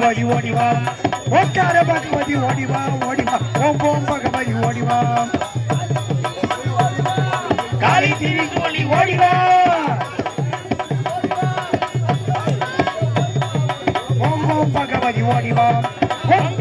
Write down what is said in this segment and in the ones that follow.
பகவதி ஓடிவா ஓட்டார பகவதி ஓடிவா ஓடிவா ஓம் ஓம் பகவதி ஓடிவா காளி தீவி கோழி ஓடிவா ஓம் ஓம் பகவதி ஓடிவா ஓம்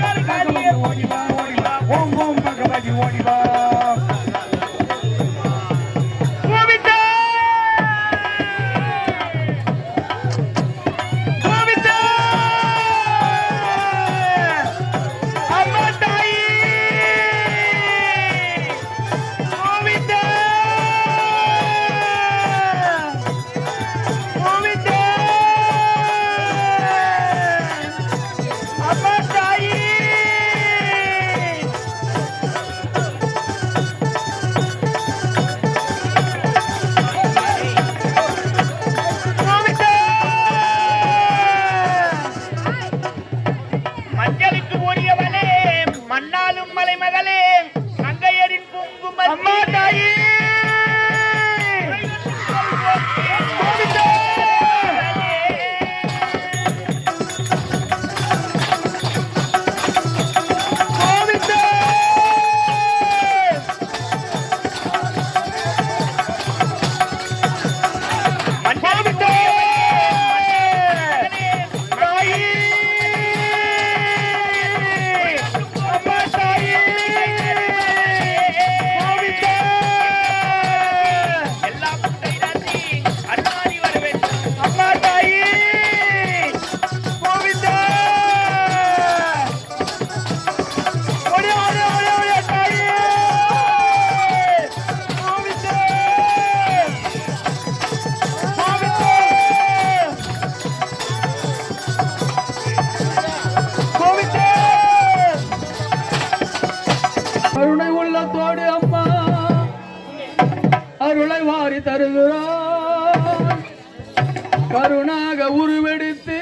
கருணாக உருவெடுத்து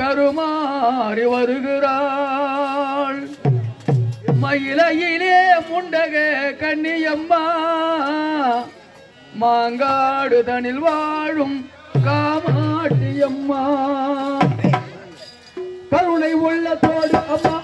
கருமாறி வருகிறாள். மயிலையிலே முண்டக கண்ணியம்மா மாங்காடு தனில் வாழும் காமாட்டியம்மா கருணை உள்ளத்தோடு அம்மா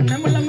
என்னமில்ல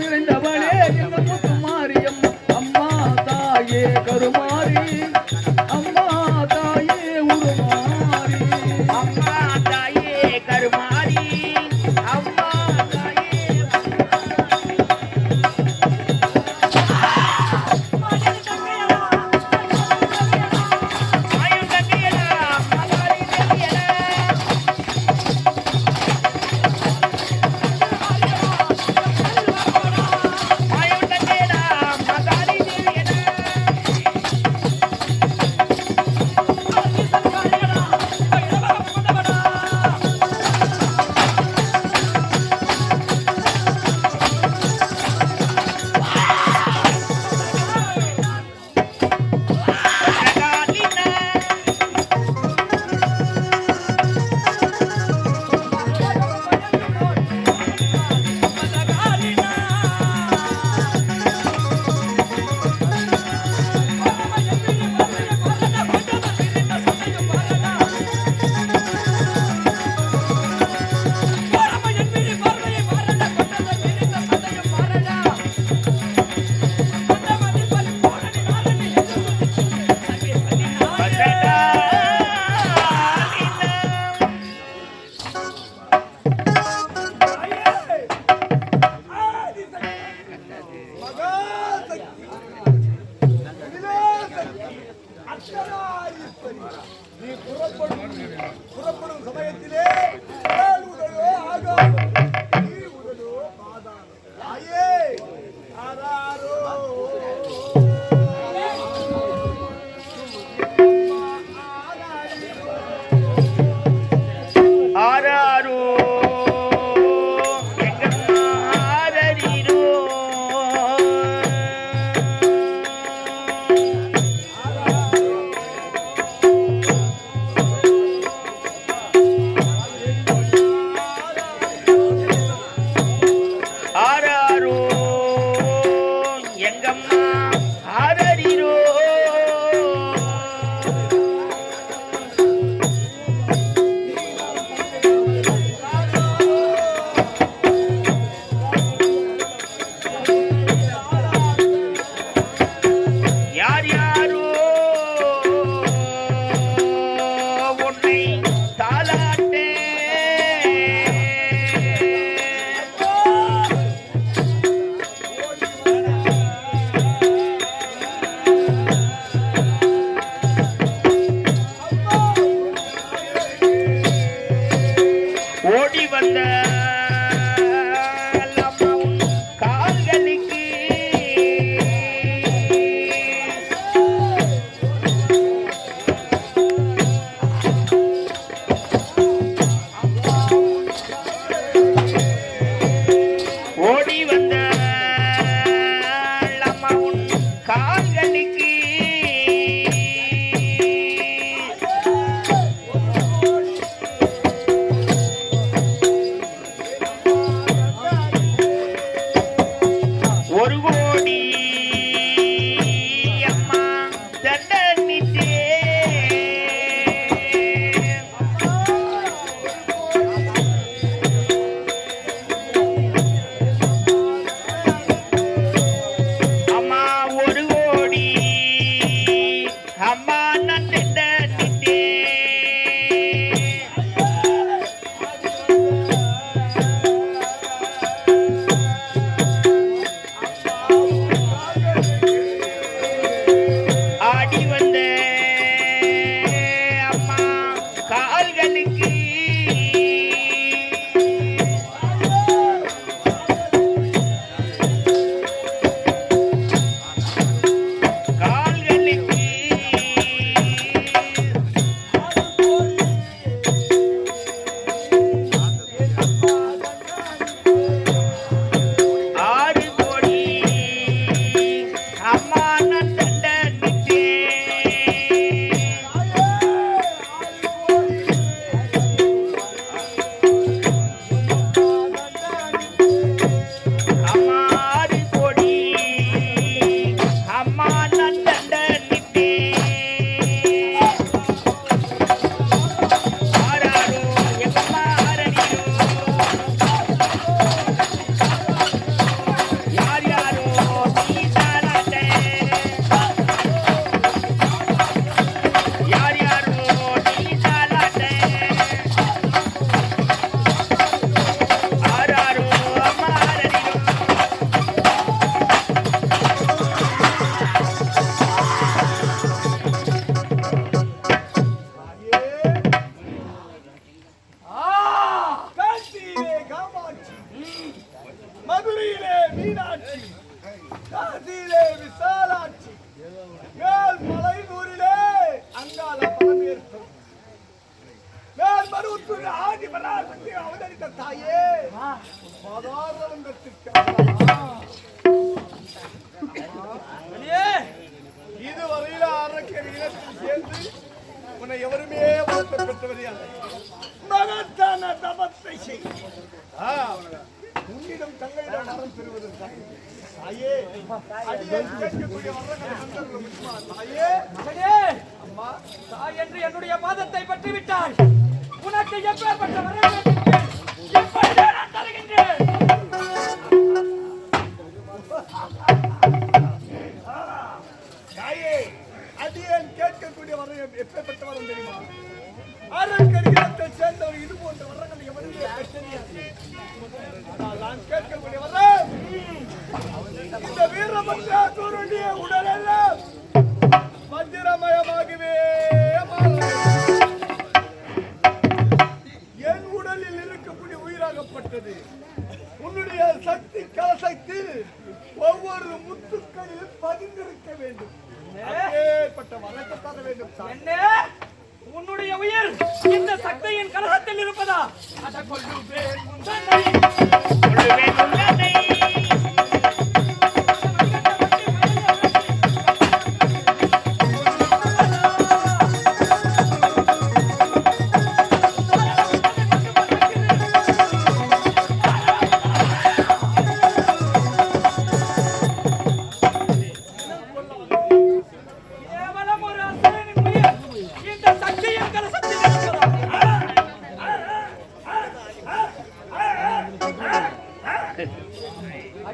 இதுவரையில இனத்தில் சேர்ந்து உன்னை எவருமே வளர்த்த பெற்றவரே அல்ல மகத்தான தபத்தை செய் ஆ, உன்னிடம் தங்களிடம் வரம் பெறுவதற்காக தாயே. தாயே மகனே, அம்மா, தாய் என்று என்னுடைய பாதத்தை பற்றி விட்டாய். உனக்கு எப்பேற்பட்ட வரம் கேட்கக்கூடிய வரம் தெரியுமா சேர்ந்தவர் இது போன்ற வரங்கள் எவருமே பெற்றதில்லை. நான் கேட்கக்கூடிய வரம் இந்த வீரபத்ராசுரனுடைய உடலெல்லாம் வஜ்ரமயமாகவே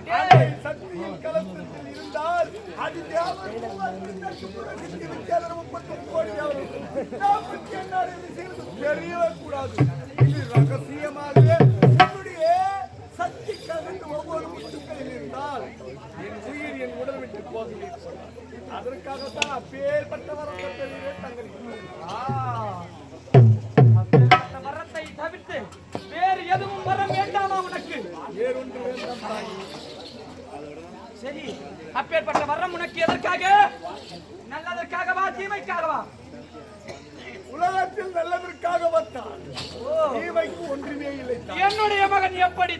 சக்தியின் கலசத்தில் இருந்தால் அது தேவர் மூவருக்கு இது ரகசியமாகவே என்னுடைய சக்தி கலந்து ஒவ்வொரு முத்துக்களில் இருந்தால் என் உயிர் என் உடல் விட்டு போகவில்லை அதற்காகத்தான் அப்பேற்பட்ட வரத்தை பெறுகிறேன்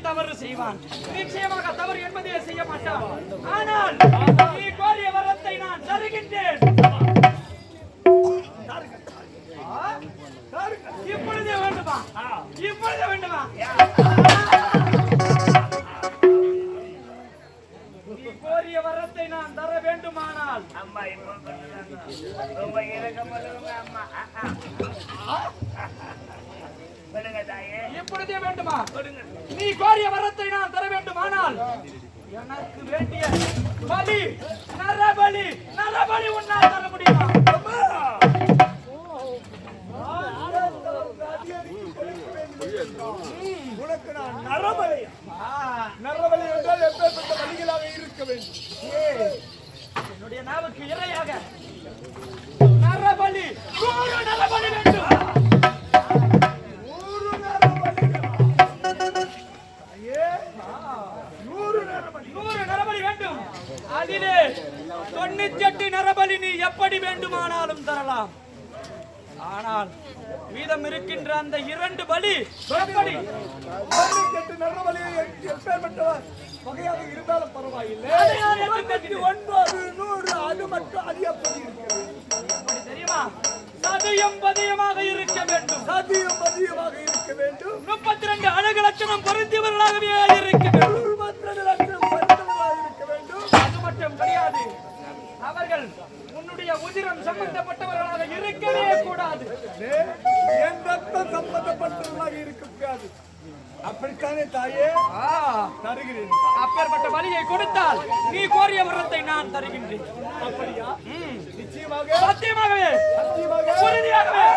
தவறு செய்வான். நிச்சயமாக தவறு என்பதே நீ கோரிய வரத்தை நான் தர வேண்டுமானால் எனக்கு வேண்டிய பலி நரபலி நரபலி உன்னால் தர முடியுமா? உனக்கு நான் நரபலி. நரபலி என்றால் எப்பேற்பட்ட பலிகளாக இருக்க வேண்டும். என்னுடைய நாவுக்கு இரையாக. நரபலி நரபலி மட்டும் இருக்கிறது தெரியுமா? சதயம் பதியமாக இருக்க வேண்டும். சதியம் மதியமாக இருக்க வேண்டும். முப்பத்தி ரெண்டு அழகு லட்சணம் பொருந்தியவர்களாகவே இருக்க வேண்டும். லட்சம் பரிசுகளாக இருக்க வேண்டும். அது மட்டும் கிடையாது. அவர்கள் உன்னுடைய உதிரம் சம்பந்தப்பட்டவர்களாக இருக்கவே கூடாது. என் ரத்தம் சம்பந்தப்பட்டவர்களாக இருக்கக்கூடாது அப்படித்தானே தாயே? ஆ, தருகிறேன் அப்பேற்பட்ட வழியை கொடுத்தால் நீ கோரிய வரத்தை நான் தருகின்றேன். அப்படியா? சத்தியமாகவே. உறுதியாகவே.